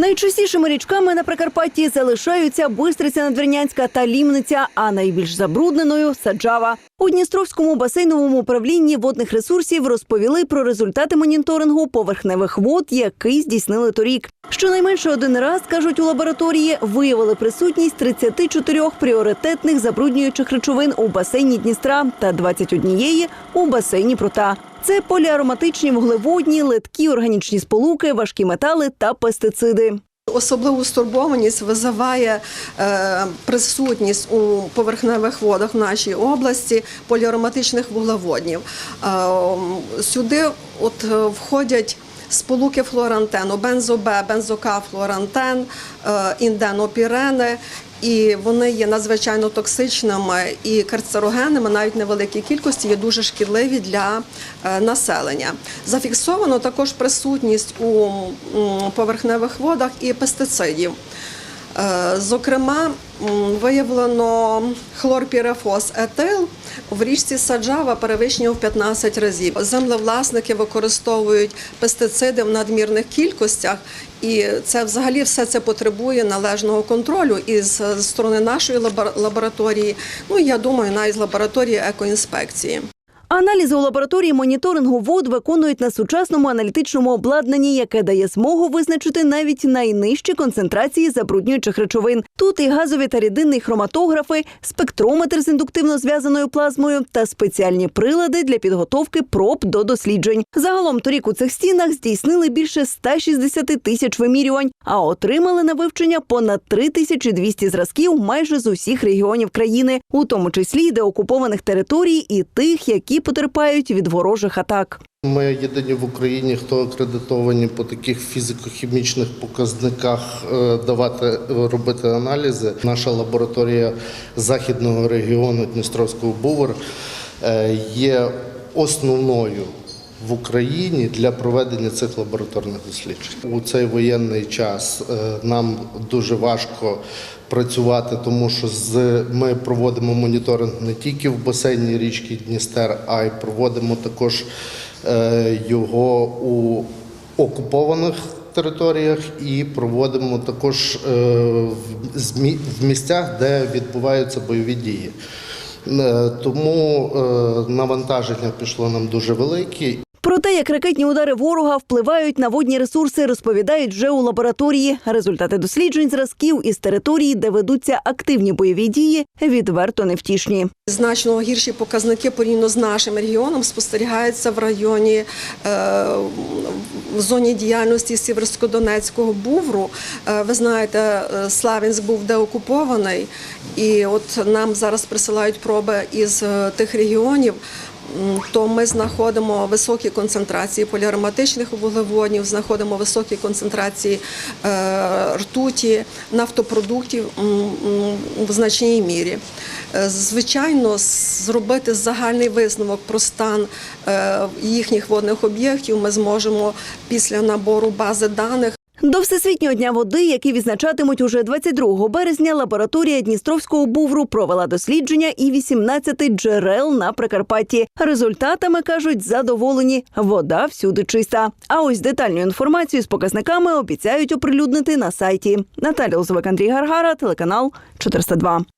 Найчастішими річками на Прикарпатті залишаються Бистриця Надвірнянська та Лімниця, а найбільш забрудненою Саджава. У Дністровському басейновому управлінні водних ресурсів розповіли про результати моніторингу поверхневих вод, який здійснили торік. Щонайменше один раз кажуть у лабораторії, виявили присутність 34 пріоритетних забруднюючих речовин у басейні Дністра та 21 у басейні Прута. Це поліароматичні вуглеводні, литкі органічні сполуки, важкі метали та пестициди. Особливу стурбованість визиває е, присутність у поверхневих водах нашій області поліароматичних вуглеводнів. Е, сюди от, е, входять сполуки флорантену, бензобе, бензока, флорантен, е, інденопірени. І вони є надзвичайно токсичними і карцерогенними, навіть невеликій кількості є дуже шкідливі для е, населення. Зафіксовано також присутність у поверхневих водах і пестицидів. Е, Зокрема, виявлено хлорпірафос етил в річці Саджава перевищення в 15 разів. Землевласники використовують пестициди в надмірних кількостях, і це взагалі все це потребує належного контролю із сторони нашої лабор- лабораторії. Ну я думаю, навіть з лабораторії екоінспекції. Аналізи у лабораторії моніторингу вод виконують на сучасному аналітичному обладнанні, яке дає змогу визначити навіть найнижчі концентрації забруднюючих речовин. Тут і газові та рідинні хроматографи, спектрометр з індуктивно зв'язаною плазмою та спеціальні прилади для підготовки проб до досліджень. Загалом торік у цих стінах здійснили більше 160 тисяч вимірювань, а отримали на вивчення понад 3200 зразків майже з усіх регіонів країни, у тому числі й деокупованих територій і тих, які потерпають від ворожих атак. Ми єдині в Україні, хто акредитовані по таких фізико-хімічних показниках е, давати робити аналізи. Наша лабораторія західного регіону Дністровського Бувер е, є основною в Україні для проведення цих лабораторних досліджень. У цей воєнний час е, нам дуже важко працювати, тому що з ми проводимо моніторинг не тільки в басейні річки Дністер, а й проводимо також його у окупованих територіях і проводимо також е, в місцях, де відбуваються бойові дії. Е, Тому е, навантаження пішло нам дуже велике. Про те, як ракетні удари ворога впливають на водні ресурси, розповідають вже у лабораторії. Результати досліджень зразків із території, де ведуться активні бойові дії, відверто невтішні. Значно гірші показники порівняно з нашим регіоном спостерігаються в районі е, в зоні діяльності Сіверсько-Донецького бувру. Е, ви знаєте, е, Славянськ був деокупований, і от нам зараз присилають проби із тих регіонів. То ми знаходимо високі концентрації поліароматичних вуглеводнів, знаходимо високі концентрації е, ртуті, нафтопродуктів в значній мірі. Е, Звичайно, зробити загальний висновок про стан е, їхніх водних об'єктів ми зможемо після набору бази даних. До Всесвітнього дня води, який відзначатимуть уже 22 березня, лабораторія Дністровського бувру провела дослідження і 18 джерел на Прикарпатті. Результатами кажуть, задоволені. Вода всюди чиста. А ось детальну інформацію з показниками обіцяють оприлюднити на сайті. Наталя Лозовик, Андрій Гаргара, телеканал 402.